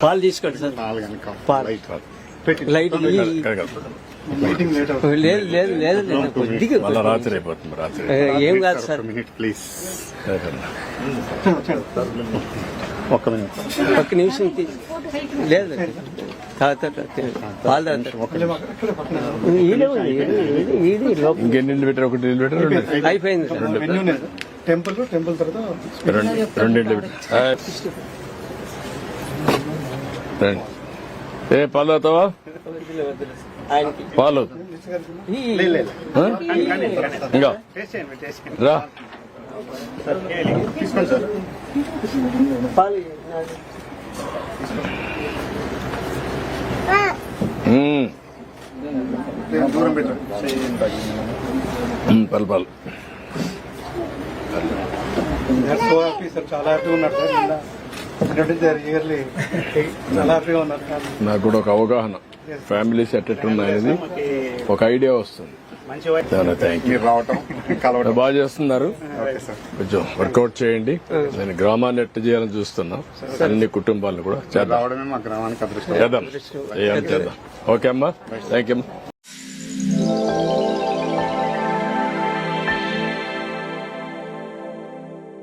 పాలు తీసుకోండి సార్ పాలు. లైట్ లేదు లేదు లేదు కొద్దిగా రాత్రి అయిపోతుంది రాత్రి ఏ, కాదు సార్ మినిట్ ప్లీజ్. ఒక్క మినిట్ ఒక్క నిమిషం తీ- లేదు పాలు. ఇంకెన్ని ఒకటి అయిపోయింది సార్ మెన్యూ టెంపుల్ టెంపుల్ తర్వాత రెండు రెండు ఏ పాలు అవుతావా పాలు? ఇంకా? రా. దూరం పెట్టండి పాలు పాలు. చాలా హ్యాపీగా ఉన్నారు సార్ నాకు కూడా ఒక అవగాహన. ఫ్యామిలీస్ ఎట్టెట్ ఉన్నాయనేది ఒక ఐడియా వస్తుంది. బాగా చేస్తున్నారు. ఓకే సార్ కొంచెం వర్కౌట్ చేయండి. నేను గ్రామాన్ని ఎట్ట చేయాలని చూస్తున్నా. అన్ని కుటుంబాలను కూడా చేద్దాం. చేద్దాం. ఓకే అమ్మా. Thank you